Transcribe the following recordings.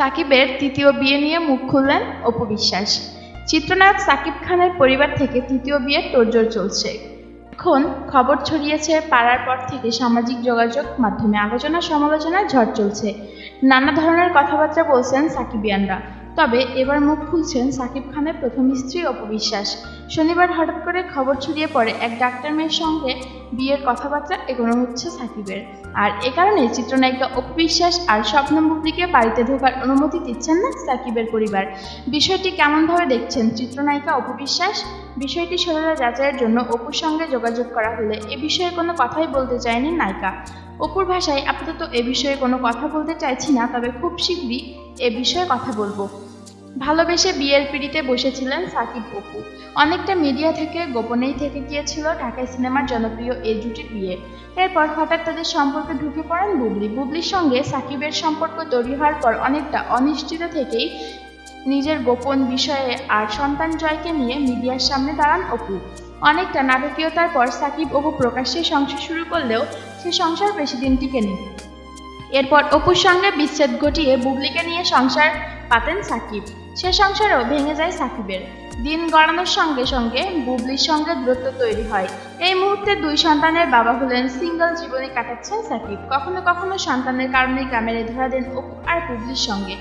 সাকিবের তৃতীয় বিয়ে নিয়ে মুখ খুললেন অপু বিশ্বাস। চিত্রনায়ক সাকিব খানের পরিবার থেকে তৃতীয় বিয়ের তোড়জোড় চলছে। এখন খবর ছড়িয়েছে পাড়ার পর থেকে সামাজিক যোগাযোগ মাধ্যমে আলোচনা সমালোচনার ঝড় চলছে। নানা ধরনের কথাবার্তা বলছেন সাকিবিয়ানরা। তবে এবার মুখ খুলছেন সাকিব খানের প্রথম স্ত্রী অপু বিশ্বাস। শনিবার হঠাৎ করে খবর ছড়িয়ে পড়ে এক ডাক্তার মেয়ের সঙ্গে বিয়ের কথাবার্তা এগোনো হচ্ছে সাকিবের। আর এ কারণে চিত্রনায়িকা অপু বিশ্বাস আর স্বপ্ন মুক্তিকে বাড়িতে ঢোকার অনুমতি দিচ্ছেন না সাকিবের পরিবার। বিষয়টি কেমনভাবে দেখছেন চিত্রনায়িকা অপু বিশ্বাস? বিষয়টি সরলা যাচাইয়ের জন্য অপুর সঙ্গে যোগাযোগ করা হলে এ বিষয়ে কোনো কথাই বলতে চায়নি নায়িকা। অপুর ভাষায়, আপাতত এ বিষয়ে কোনো কথা বলতে চাইছি না, তবে খুব শীঘ্রই এ বিষয়ে কথা বলব। ভালোবেসে বিয়ের পিড়িতে বসেছিলেন সাকিব অপু। অনেকটা মিডিয়া থেকে, গোপনেই থেকে গিয়েছিল ঢাকায় সিনেমার জনপ্রিয় এই জুটির বিয়ে। এরপর হঠাৎ তাদের সম্পর্কে ঢুকে পড়েন বুবলি। বুবলির সঙ্গে সাকিবের সম্পর্ক তৈরি হওয়ার পর অনেকটা অনিশ্চিত থেকেই নিজের গোপন বিষয়ে আর সন্তান জয়কে নিয়ে মিডিয়ার সামনে দাঁড়ান অপু। অনেকটা নাটকীয়তার পর সাকিব অপু প্রকাশ্যে সংসার শুরু করলেও সে সংসার বেশি দিন টিকেনি এরপর অপুর সঙ্গে বিচ্ছেদ ঘটিয়ে বুবলিকে নিয়ে সংসার পাতেন সাকিব। সে সংসারও ভেঙে যায় সাকিবের। দিন গড়ানোর সঙ্গে সঙ্গে বুবলির সঙ্গে দূরত্ব তৈরি হয়। এই মুহূর্তে দুই সন্তানের বাবা হলেন সিঙ্গল জীবনে কাটাচ্ছেন সাকিব। কখনো কখনো সন্তানের কারণে গ্রামের ধরা দেন অপু আর বুবলির সঙ্গে।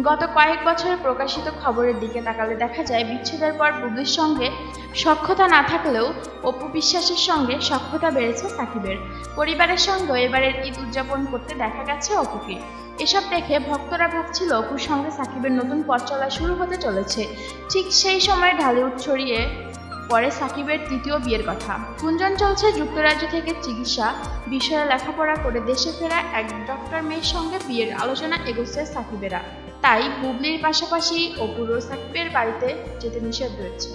গত কয়েক বছরে প্রকাশিত খবরের দিকে তাকালে দেখা যায়, বিচ্ছেদের পর বুবলির সঙ্গে সক্ষতা না থাকলেও অপু বিশ্বাসের সঙ্গে সক্ষতা বেড়েছে সাকিবের। পরিবারের সঙ্গে এবারের ঈদ উদযাপন করতে দেখা গেছে অপুকে। এসব দেখে ভক্তরা ভাবছিল অপুর সঙ্গে সাকিবের নতুন পথ চলা শুরু হতে চলেছে। ঠিক সেই সময় ঢালিউড ছড়িয়ে পরে সাকিবের তৃতীয় বিয়ের কথা। গুঞ্জন চলছে যুক্তরাজ্য থেকে চিকিৎসা বিষয়ে লেখাপড়া করে দেশে ফেরা এক ডক্টর মেয়ের সঙ্গে বিয়ের আলোচনা এগোচ্ছে সাকিবেরা। তাই বুবলির পাশাপাশি অপুর সাকিবের বাড়িতে যেতে নিষেধ রয়েছে।